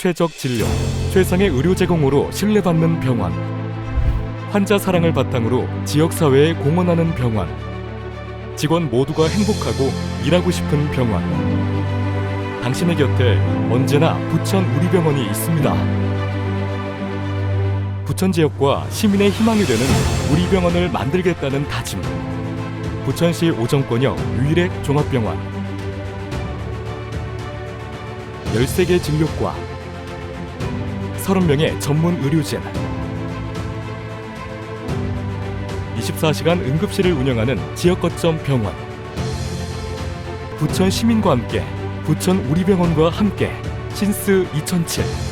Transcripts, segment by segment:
최적 진료, 최상의 의료 제공으로 신뢰받는 병원. 환자 사랑을 바탕으로 지역 사회에 공헌하는 병원. 직원 모두가 행복하고 일하고 싶은 병원. 당신의 곁에 언제나 부천 우리병원이 있습니다. 부천 지역과 시민의 희망이 되는 우리병원을 만들겠다는 다짐. 부천시 오정권역 유일의 종합병원. 13개 진료과 30명의 전문 의료진. 24시간 응급실을 운영하는 지역 거점 병원. 부천 시민과 함께 부천 우리병원과 함께 신스 2007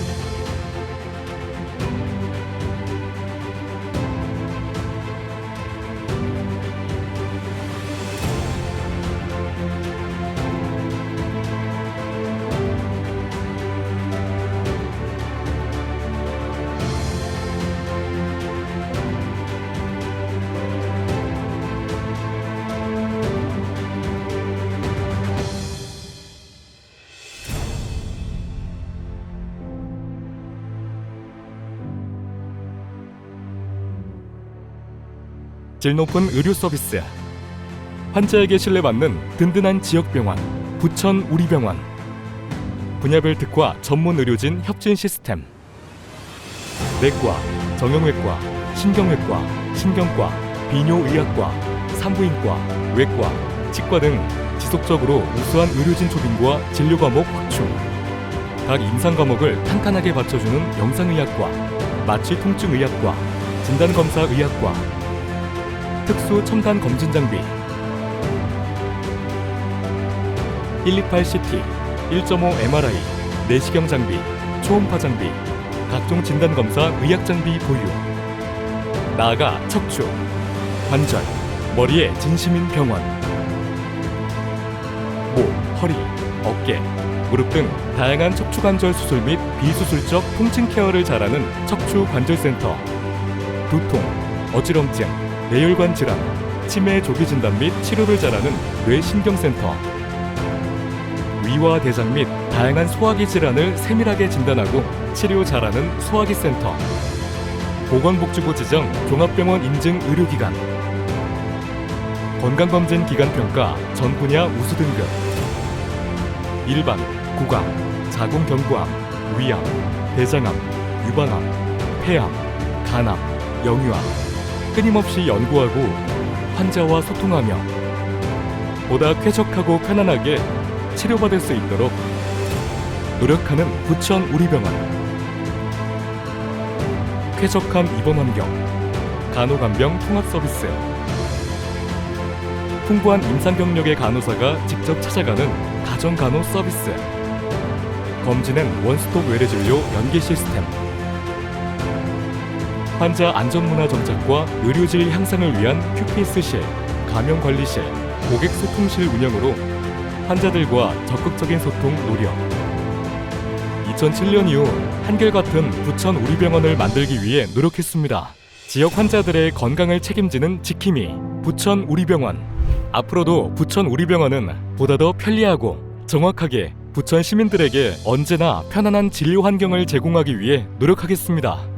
질 높은 의료 서비스. 환자에게 신뢰받는 든든한 지역병원 부천 우리병원. 분야별 특화 전문 의료진 협진 시스템. 내과, 정형외과, 신경외과, 신경과, 비뇨의학과, 산부인과, 외과, 치과 등 지속적으로 우수한 의료진 초빙과 진료 과목 확충. 각 임상 과목을 탄탄하게 받쳐주는 영상의학과, 마취통증의학과, 진단검사의학과 특수 첨단 검진 장비 128CT, 1.5 MRI, 내시경 장비, 초음파 장비, 각종 진단 검사 의학 장비 보유. 나아가 척추, 관절, 머리의 진심인 병원. 목, 허리, 어깨, 무릎 등 다양한 척추 관절 수술 및 비수술적 통증 케어를 잘하는 척추 관절센터. 두통, 어지럼증, 뇌혈관 질환, 치매 조기 진단 및 치료를 잘하는 뇌신경센터. 위와 대장 및 다양한 소화기 질환을 세밀하게 진단하고 치료 잘하는 소화기 센터. 보건복지부 지정 종합병원 인증 의료기관. 건강검진 기관 평가 전 분야 우수 등급. 일반, 구강, 자궁경부암, 위암, 대장암, 유방암, 폐암, 간암, 영유암. 끊임없이 연구하고 환자와 소통하며 보다 쾌적하고 편안하게 치료받을 수 있도록 노력하는 부천 우리병원. 쾌적한 입원 환경 간호간병 통합 서비스. 풍부한 임상 경력의 간호사가 직접 찾아가는 가정 간호 서비스. 검진은 원스톱 외래 진료 연계 시스템 환자 안전문화 정착과 의료질 향상을 위한 QPS실, 감염관리실, 고객 소통실 운영으로 환자들과 적극적인 소통 노력. 2007년 이후 한결같은 부천 우리병원을 만들기 위해 노력했습니다. 지역 환자들의 건강을 책임지는 지킴이 부천 우리병원. 앞으로도 부천 우리병원은 보다 더 편리하고 정확하게 부천 시민들에게 언제나 편안한 진료 환경을 제공하기 위해 노력하겠습니다.